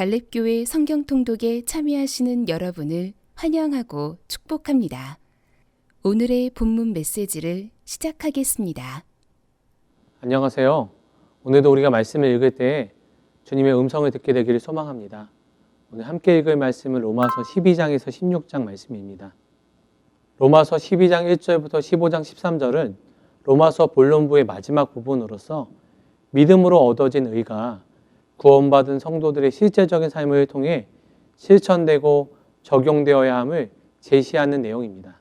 갈렙교회 성경통독에 참여하시는 여러분을 환영하고 축복합니다. 오늘의 본문 메시지를 시작하겠습니다. 안녕하세요. 오늘도 우리가 말씀을 읽을 때 주님의 음성을 듣게 되기를 소망합니다. 오늘 함께 읽을 말씀은 로마서 12장에서 16장 말씀입니다. 로마서 12장 1절부터 15장 13절은 로마서 본론부의 마지막 부분으로서 믿음으로 얻어진 의가 구원받은 성도들의 실제적인 삶을 통해 실천되고 적용되어야 함을 제시하는 내용입니다.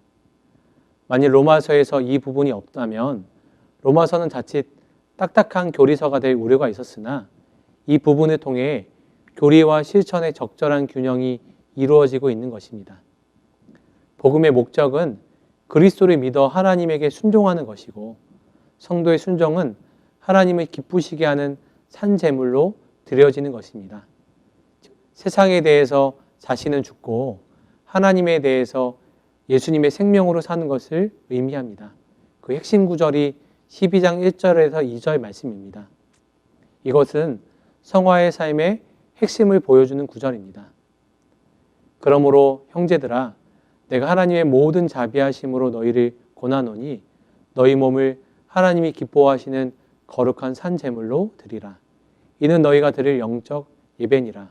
만일 로마서에서 이 부분이 없다면 로마서는 자칫 딱딱한 교리서가 될 우려가 있었으나 이 부분을 통해 교리와 실천의 적절한 균형이 이루어지고 있는 것입니다. 복음의 목적은 그리스도를 믿어 하나님에게 순종하는 것이고 성도의 순종은 하나님을 기쁘시게 하는 산 제물로 드려지는 것입니다. 세상에 대해서 자신은 죽고 하나님에 대해서 예수님의 생명으로 사는 것을 의미합니다. 그 핵심 구절이 12장 1절에서 2절 말씀입니다. 이것은 성화의 삶의 핵심을 보여주는 구절입니다. 그러므로 형제들아 내가 하나님의 모든 자비하심으로 너희를 고나노니 너희 몸을 하나님이 기뻐하시는 거룩한 산 제물로 드리라. 이는 너희가 드릴 영적 예배니라.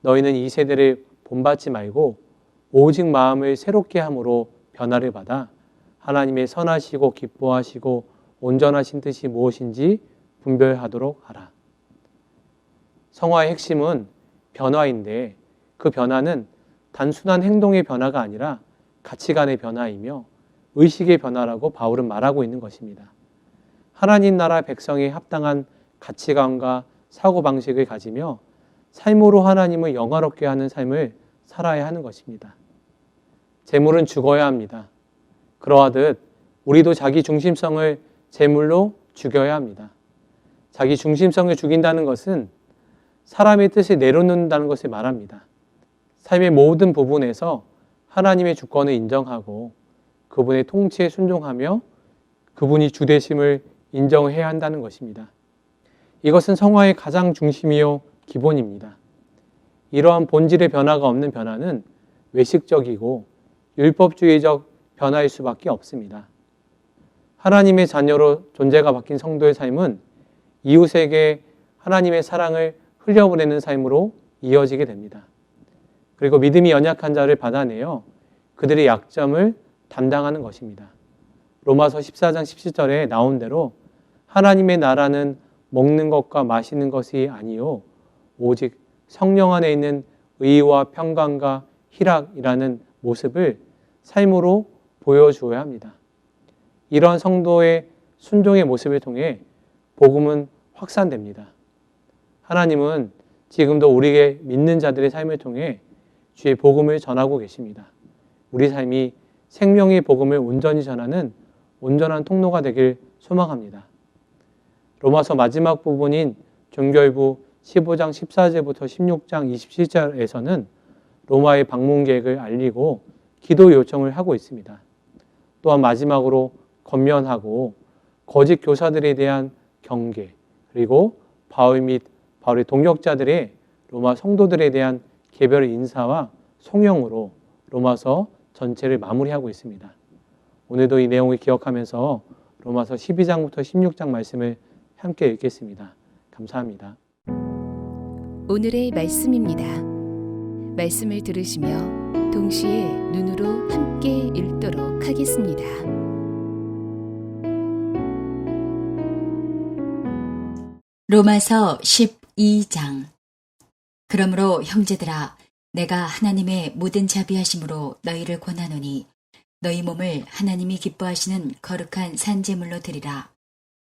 너희는 이 세대를 본받지 말고 오직 마음을 새롭게 함으로 변화를 받아 하나님의 선하시고 기뻐하시고 온전하신 뜻이 무엇인지 분별하도록 하라. 성화의 핵심은 변화인데 그 변화는 단순한 행동의 변화가 아니라 가치관의 변화이며 의식의 변화라고 바울은 말하고 있는 것입니다. 하나님 나라 백성에 합당한 가치관과 사고방식을 가지며 삶으로 하나님을 영화롭게 하는 삶을 살아야 하는 것입니다. 재물은 죽어야 합니다. 그러하듯 우리도 자기 중심성을 재물로 죽여야 합니다. 자기 중심성을 죽인다는 것은 사람의 뜻을 내려놓는다는 것을 말합니다. 삶의 모든 부분에서 하나님의 주권을 인정하고 그분의 통치에 순종하며 그분이 주대심을 인정해야 한다는 것입니다. 이것은 성화의 가장 중심이요 기본입니다. 이러한 본질의 변화가 없는 변화는 외식적이고 율법주의적 변화일 수밖에 없습니다. 하나님의 자녀로 존재가 바뀐 성도의 삶은 이웃에게 하나님의 사랑을 흘려보내는 삶으로 이어지게 됩니다. 그리고 믿음이 연약한 자를 받아내어 그들의 약점을 담당하는 것입니다. 로마서 14장 17절에 나온 대로 하나님의 나라는 먹는 것과 마시는 것이 아니요 오직 성령 안에 있는 의와 평강과 희락이라는 모습을 삶으로 보여주어야 합니다. 이런 성도의 순종의 모습을 통해 복음은 확산됩니다. 하나님은 지금도 우리에게 믿는 자들의 삶을 통해 주의 복음을 전하고 계십니다. 우리 삶이 생명의 복음을 온전히 전하는 온전한 통로가 되길 소망합니다. 로마서 마지막 부분인 종결부 15장 14절부터 16장 27절에서는 로마의 방문 계획을 알리고 기도 요청을 하고 있습니다. 또한 마지막으로 건면하고 거짓 교사들에 대한 경계 그리고 바울 및 바울의 동역자들의 로마 성도들에 대한 개별 인사와 송영으로 로마서 전체를 마무리하고 있습니다. 오늘도 이 내용을 기억하면서 로마서 12장부터 16장 말씀을 함께 읽겠습니다. 감사합니다. 오늘의 말씀입니다. 말씀을 들으시며 동시에 눈으로 함께 읽도록 하겠습니다. 로마서 12장 그러므로 형제들아 내가 하나님의 모든 자비하심으로 너희를 권하노니 너희 몸을 하나님이 기뻐하시는 거룩한 산제물로 드리라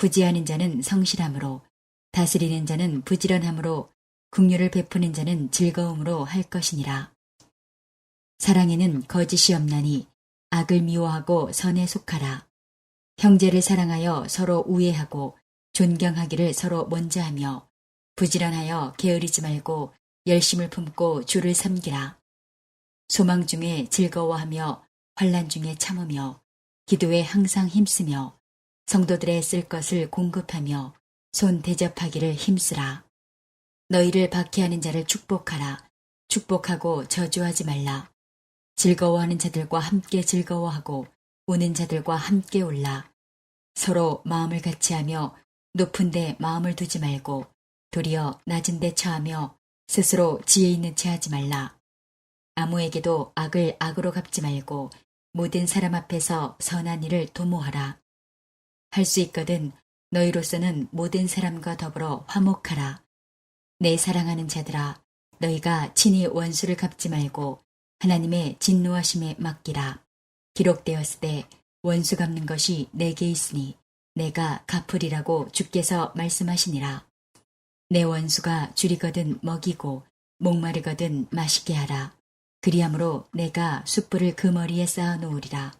구제하는 자는 성실함으로 다스리는 자는 부지런함으로 국류를 베푸는 자는 즐거움으로 할 것이니라. 사랑에는 거짓이 없나니 악을 미워하고 선에 속하라. 형제를 사랑하여 서로 우애하고 존경하기를 서로 먼저 하며 부지런하여 게으르지 말고 열심을 품고 주를 섬기라. 소망 중에 즐거워하며 환란 중에 참으며 기도에 항상 힘쓰며 성도들의 쓸 것을 공급하며 손 대접하기를 힘쓰라. 너희를 박해하는 자를 축복하라. 축복하고 저주하지 말라. 즐거워하는 자들과 함께 즐거워하고 우는 자들과 함께 올라. 서로 마음을 같이하며 높은 데 마음을 두지 말고 도리어 낮은 데 처하며 스스로 지혜 있는 채 하지 말라. 아무에게도 악을 악으로 갚지 말고 모든 사람 앞에서 선한 일을 도모하라. 할 수 있거든 너희로서는 모든 사람과 더불어 화목하라. 내 사랑하는 자들아, 너희가 친히 원수를 갚지 말고 하나님의 진노하심에 맡기라. 기록되었을 때 원수 갚는 것이 내게 있으니 내가 갚으리라고 주께서 말씀하시니라. 내 원수가 줄이거든 먹이고 목마르거든 마시게 하라. 그리함으로 내가 숯불을 그 머리에 쌓아 놓으리라.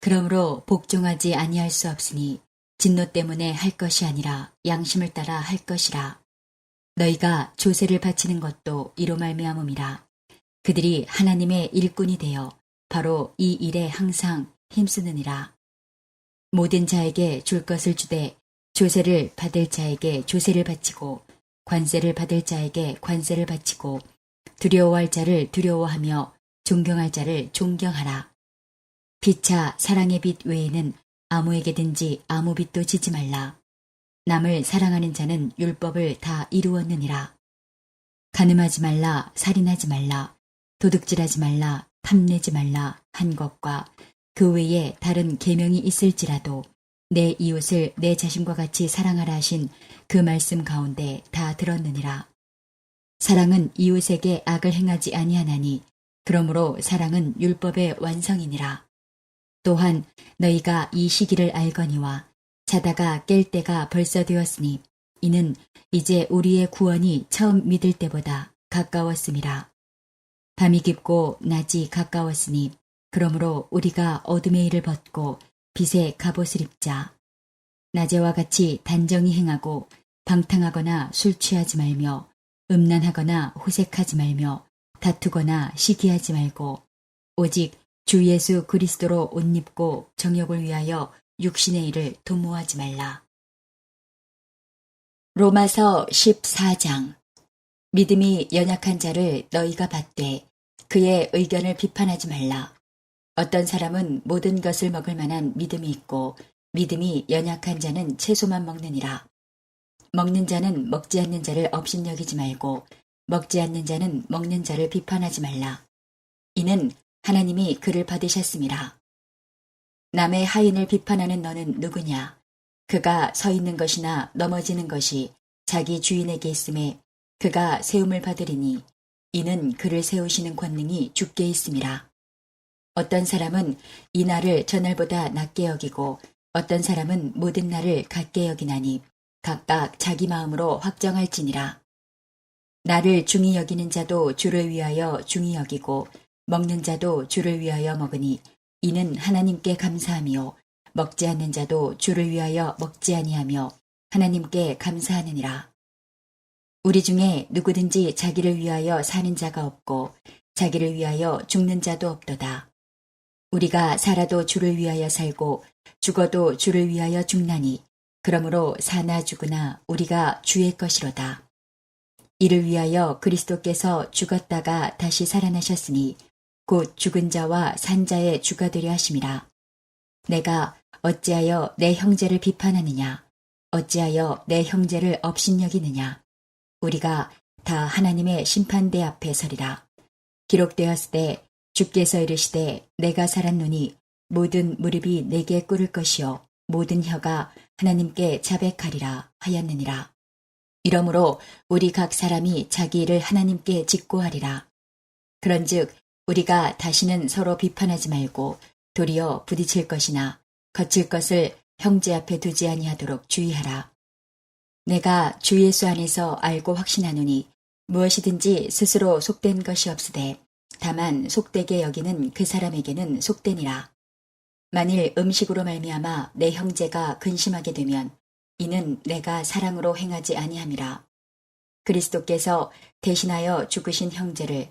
그러므로 복종하지 아니할 수 없으니 진노 때문에 할 것이 아니라 양심을 따라 할 것이라. 너희가 조세를 바치는 것도 이로 말미암음이라. 그들이 하나님의 일꾼이 되어 바로 이 일에 항상 힘쓰느니라. 모든 자에게 줄 것을 주되 조세를 받을 자에게 조세를 바치고 관세를 받을 자에게 관세를 바치고 두려워할 자를 두려워하며 존경할 자를 존경하라. 피차 사랑의 빛 외에는 아무에게든지 아무 빛도 지지 말라. 남을 사랑하는 자는 율법을 다 이루었느니라. 가늠하지 말라, 살인하지 말라, 도둑질하지 말라, 탐내지 말라 한 것과 그 외에 다른 계명이 있을지라도 내 이웃을 내 자신과 같이 사랑하라 하신 그 말씀 가운데 다 들었느니라. 사랑은 이웃에게 악을 행하지 아니하나니 그러므로 사랑은 율법의 완성이니라. 또한 너희가 이 시기를 알거니와 자다가 깰 때가 벌써 되었으니 이는 이제 우리의 구원이 처음 믿을 때보다 가까웠음이라. 밤이 깊고 낮이 가까웠으니 그러므로 우리가 어둠의 일을 벗고 빛의 갑옷을 입자. 낮에와 같이 단정히 행하고 방탕하거나 술 취하지 말며 음란하거나 호색하지 말며 다투거나 시기하지 말고 오직 주 예수 그리스도로 옷 입고 정욕을 위하여 육신의 일을 도모하지 말라. 로마서 14장 믿음이 연약한 자를 너희가 받되 그의 의견을 비판하지 말라. 어떤 사람은 모든 것을 먹을 만한 믿음이 있고 믿음이 연약한 자는 채소만 먹느니라. 먹는 자는 먹지 않는 자를 업신여기지 말고 먹지 않는 자는 먹는 자를 비판하지 말라. 이는 하나님이 그를 받으셨습니다. 남의 하인을 비판하는 너는 누구냐? 그가 서 있는 것이나 넘어지는 것이 자기 주인에게 있음에 그가 세움을 받으리니 이는 그를 세우시는 권능이 주께 있음이라. 어떤 사람은 이 날을 저날보다 낮게 여기고 어떤 사람은 모든 날을 같게 여기나니 각각 자기 마음으로 확정할지니라. 나를 중히 여기는 자도 주를 위하여 중히 여기고 먹는 자도 주를 위하여 먹으니 이는 하나님께 감사함이요 먹지 않는 자도 주를 위하여 먹지 아니하며 하나님께 감사하느니라. 우리 중에 누구든지 자기를 위하여 사는 자가 없고 자기를 위하여 죽는 자도 없도다. 우리가 살아도 주를 위하여 살고 죽어도 주를 위하여 죽나니 그러므로 사나 죽으나 우리가 주의 것이로다. 이를 위하여 그리스도께서 죽었다가 다시 살아나셨으니 곧 죽은 자와 산 자의 주가 되려 하심이라. 내가 어찌하여 내 형제를 비판하느냐? 어찌하여 내 형제를 업신여기느냐? 우리가 다 하나님의 심판대 앞에 서리라. 기록되었을 때 주께서 이르시되 내가 살았노니 모든 무릎이 내게 꿇을 것이요 모든 혀가 하나님께 자백하리라 하였느니라. 이러므로 우리 각 사람이 자기 일을 하나님께 직고하리라. 그런즉 우리가 다시는 서로 비판하지 말고 도리어 부딪힐 것이나 거칠 것을 형제 앞에 두지 아니하도록 주의하라. 내가 주 예수 안에서 알고 확신하노니 무엇이든지 스스로 속된 것이 없으되 다만 속되게 여기는 그 사람에게는 속되니라. 만일 음식으로 말미암아 내 형제가 근심하게 되면 이는 내가 사랑으로 행하지 아니함이라. 그리스도께서 대신하여 죽으신 형제를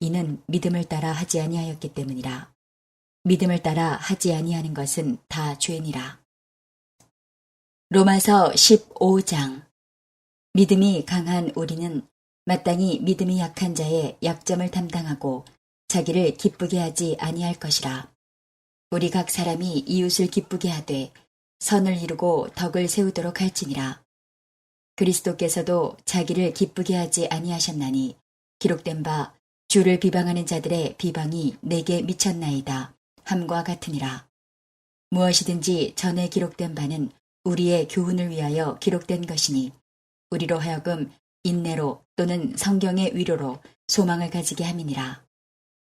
이는 믿음을 따라 하지 아니하였기 때문이라. 믿음을 따라 하지 아니하는 것은 다 죄니라. 로마서 15장 믿음이 강한 우리는 마땅히 믿음이 약한 자의 약점을 담당하고 자기를 기쁘게 하지 아니할 것이라. 우리 각 사람이 이웃을 기쁘게 하되 선을 이루고 덕을 세우도록 할지니라. 그리스도께서도 자기를 기쁘게 하지 아니하셨나니 기록된 바 주를 비방하는 자들의 비방이 내게 미쳤나이다. 함과 같으니라. 무엇이든지 전에 기록된 바는 우리의 교훈을 위하여 기록된 것이니 우리로 하여금 인내로 또는 성경의 위로로 소망을 가지게 함이니라.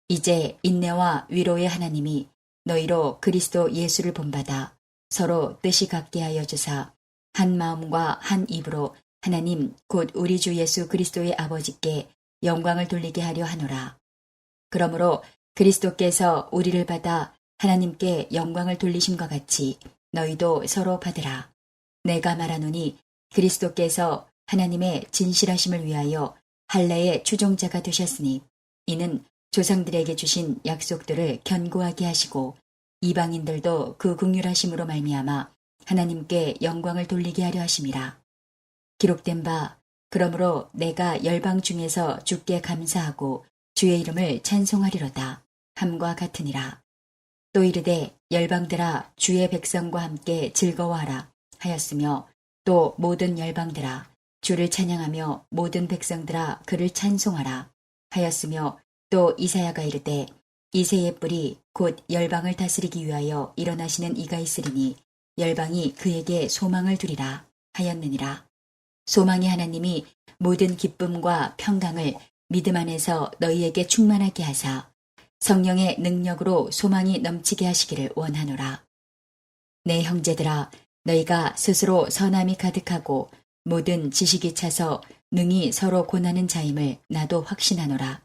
이제 인내와 위로의 하나님이 너희로 그리스도 예수를 본받아 서로 뜻이 같게 하여 주사 한 마음과 한 입으로 하나님 곧 우리 주 예수 그리스도의 아버지께 영광을 돌리게 하려 하노라. 그러므로 그리스도께서 우리를 받아 하나님께 영광을 돌리심과 같이 너희도 서로 받으라. 내가 말하노니 그리스도께서 하나님의 진실하심을 위하여 할례의 추종자가 되셨으니 이는 조상들에게 주신 약속들을 견고하게 하시고 이방인들도 그 국률하심으로 말미암아 하나님께 영광을 돌리게 하려 하심이라. 기록된 바 그러므로 내가 열방 중에서 주께 감사하고 주의 이름을 찬송하리로다 함과 같으니라. 또 이르되 열방들아 주의 백성과 함께 즐거워하라 하였으며 또 모든 열방들아 주를 찬양하며 모든 백성들아 그를 찬송하라 하였으며 또 이사야가 이르되 이새의 뿔이 곧 열방을 다스리기 위하여 일어나시는 이가 있으리니 열방이 그에게 소망을 두리라 하였느니라. 소망의 하나님이 모든 기쁨과 평강을 믿음 안에서 너희에게 충만하게 하사 성령의 능력으로 소망이 넘치게 하시기를 원하노라. 내 형제들아 너희가 스스로 선함이 가득하고 모든 지식이 차서 능히 서로 고나는 자임을 나도 확신하노라.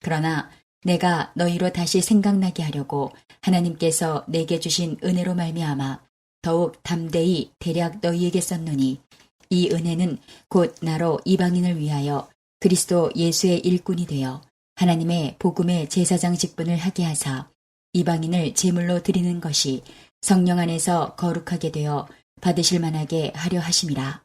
그러나 내가 너희로 다시 생각나게 하려고 하나님께서 내게 주신 은혜로 말미암아 더욱 담대히 대략 너희에게 썼노니 이 은혜는 곧 나로 이방인을 위하여 그리스도 예수의 일꾼이 되어 하나님의 복음의 제사장 직분을 하게 하사 이방인을 제물로 드리는 것이 성령 안에서 거룩하게 되어 받으실 만하게 하려 하심이라.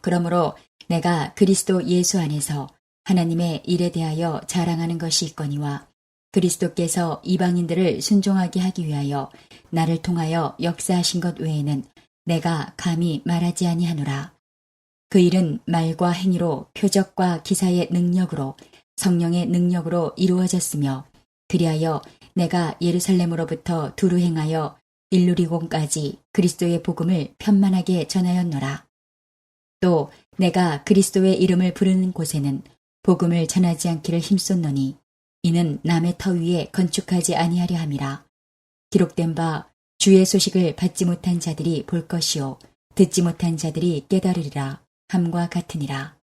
그러므로 내가 그리스도 예수 안에서 하나님의 일에 대하여 자랑하는 것이 있거니와 그리스도께서 이방인들을 순종하게 하기 위하여 나를 통하여 역사하신 것 외에는 내가 감히 말하지 아니하노라. 그 일은 말과 행위로 표적과 기사의 능력으로 성령의 능력으로 이루어졌으며 그리하여 내가 예루살렘으로부터 두루 행하여 일루리곤까지 그리스도의 복음을 편만하게 전하였노라. 또 내가 그리스도의 이름을 부르는 곳에는 복음을 전하지 않기를 힘썼노니 이는 남의 터 위에 건축하지 아니하려 함이라. 기록된 바 주의 소식을 받지 못한 자들이 볼 것이요 듣지 못한 자들이 깨달으리라 함과 같으니라.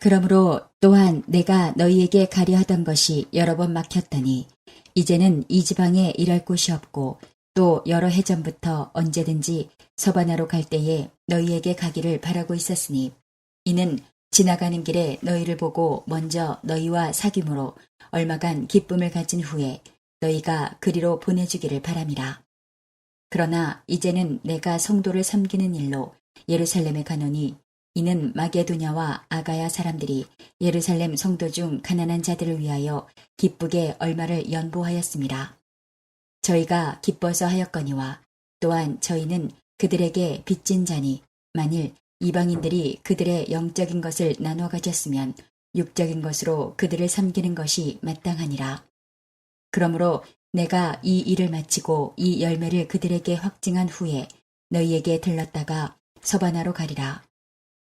그러므로 또한 내가 너희에게 가려 하던 것이 여러 번 막혔더니 이제는 이 지방에 일할 곳이 없고 또 여러 해 전부터 언제든지 서바나로 갈 때에 너희에게 가기를 바라고 있었으니 이는 지나가는 길에 너희를 보고 먼저 너희와 사귐으로 얼마간 기쁨을 가진 후에 너희가 그리로 보내주기를 바람이라. 그러나 이제는 내가 성도를 섬기는 일로 예루살렘에 가노니 이는 마게도냐와 아가야 사람들이 예루살렘 성도 중 가난한 자들을 위하여 기쁘게 얼마를 연보하였습니다. 저희가 기뻐서 하였거니와 또한 저희는 그들에게 빚진 자니 만일 이방인들이 그들의 영적인 것을 나눠 가졌으면 육적인 것으로 그들을 섬기는 것이 마땅하니라. 그러므로 내가 이 일을 마치고 이 열매를 그들에게 확증한 후에 너희에게 들렀다가 서바나로 가리라.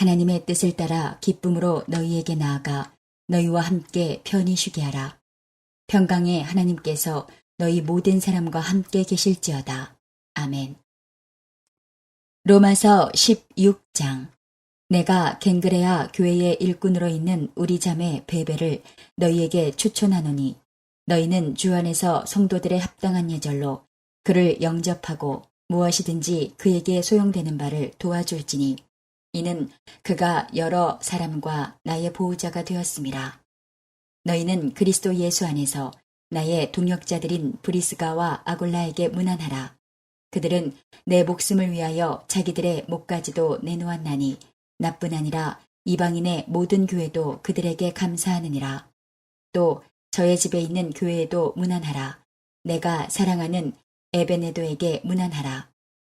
하나님의 뜻을 따라 기쁨으로 너희에게 나아가 너희와 함께 편히 쉬게 하라. 평강의 하나님께서 너희 모든 사람과 함께 계실지어다. 아멘. 로마서 16장 내가 갱그레아 교회의 일꾼으로 있는 우리 자매 베베를 너희에게 추천하노니 너희는 주 안에서 성도들의 합당한 예절로 그를 영접하고 무엇이든지 그에게 소용되는 바를 도와줄지니 이는 그가 여러 사람과 나의 보호자가 되었습니다. 너희는 그리스도 예수 안에서 나의 동역자들인 브리스가와 아골라에게 문안하라. 그들은 내 목숨을 위하여 자기들의 목까지도 내놓았나니 나뿐 아니라 이방인의 모든 교회도 그들에게 감사하느니라. 또 저의 집에 있는 교회에도 문안하라. 내가 사랑하는 에베네도에게 문안하라.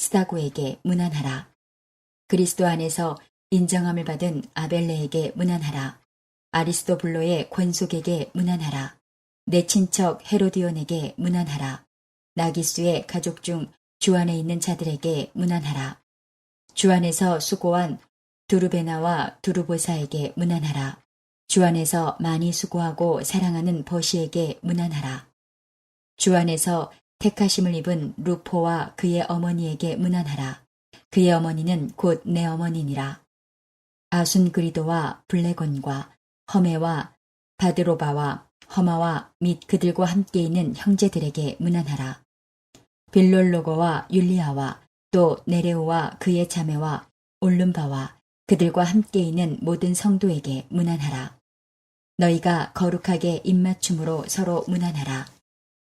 스다고에게 문안하라. 그리스도 안에서 인정함을 받은 아벨레에게 문안하라. 아리스도블로의 권속에게 문안하라. 내 친척 헤로디온에게 문안하라. 나기수의 가족 중 주 안에 있는 자들에게 문안하라. 주 안에서 수고한 두르베나와 두르보사에게 문안하라. 주 안에서 많이 수고하고 사랑하는 버시에게 문안하라. 주 안에서 택하심을 입은 루포와 그의 어머니에게 문안하라. 그의 어머니는 곧 내 어머니니라. 아순 그리도와 블레곤과 허메와 바드로바와 허마와 및 그들과 함께 있는 형제들에게 문안하라. 빌롤로거와 율리아와 또 네레오와 그의 자매와 올름바와 그들과 함께 있는 모든 성도에게 문안하라. 너희가 거룩하게 입맞춤으로 서로 문안하라.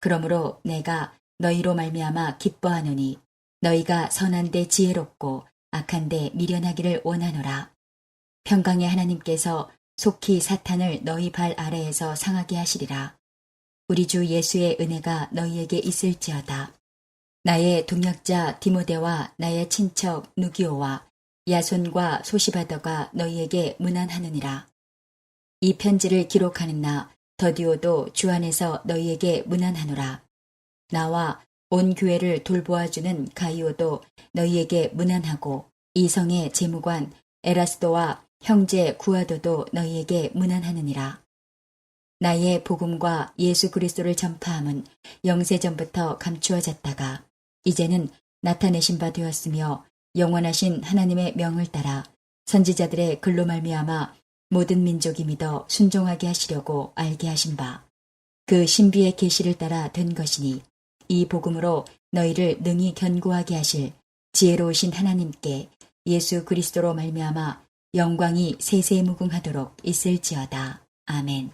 그러므로 내가 너희로 말미암아 기뻐하노니 너희가 선한데 지혜롭고 악한데 미련하기를 원하노라. 평강의 하나님께서 속히 사탄을 너희 발 아래에서 상하게 하시리라. 우리 주 예수의 은혜가 너희에게 있을지어다. 나의 동역자 디모데와 나의 친척 누기오와 야손과 소시바더가 너희에게 문안하느니라. 이 편지를 기록하는 나 더디오도 주 안에서 너희에게 문안하노라. 나와 온 교회를 돌보아주는 가이오도 너희에게 문안하고 이성의 재무관 에라스도와 형제 구아도도 너희에게 문안하느니라. 나의 복음과 예수 그리스도를 전파함은 영세 전부터 감추어졌다가 이제는 나타내신 바 되었으며 영원하신 하나님의 명을 따라 선지자들의 글로 말미암아 모든 민족이 믿어 순종하게 하시려고 알게 하신 바 그 신비의 계시를 따라 된 것이니 이 복음으로 너희를 능히 견고하게 하실 지혜로우신 하나님께 예수 그리스도로 말미암아 영광이 세세무궁하도록 있을지어다. 아멘.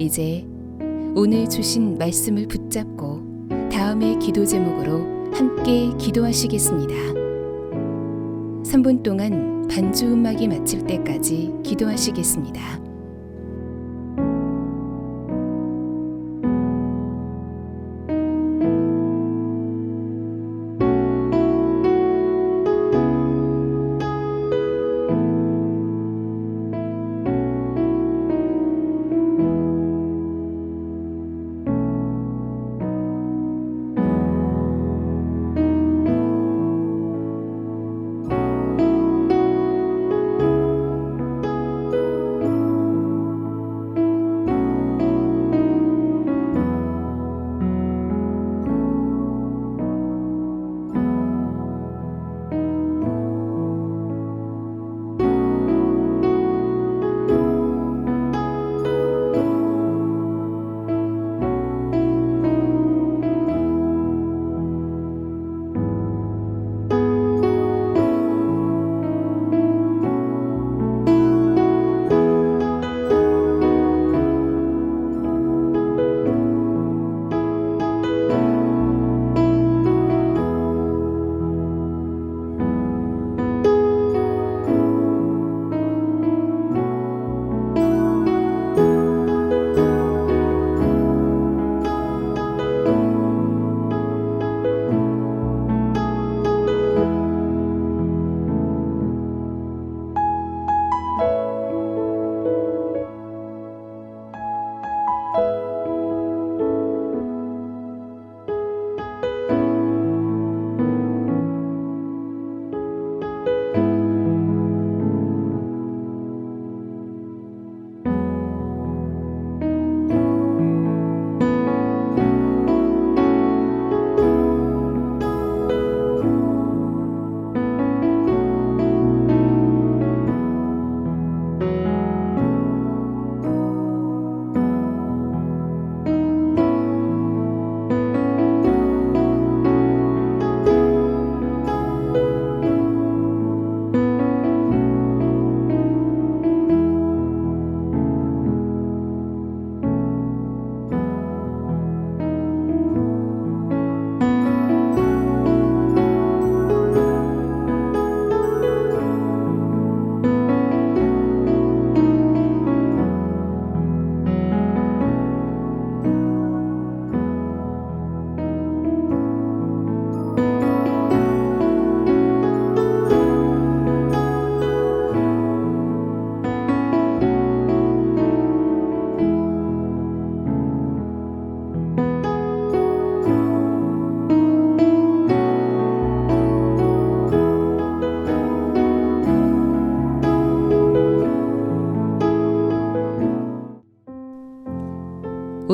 이제 오늘 주신 말씀을 붙잡고 다음의 기도 제목으로 함께 기도하시겠습니다. 3분 동안 반주 음악이 마칠 때까지 기도하시겠습니다.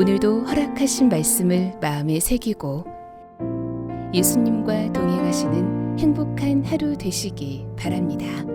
오늘도 허락하신 말씀을 마음에 새기고 예수님과 동행하시는 행복한 하루 되시기 바랍니다.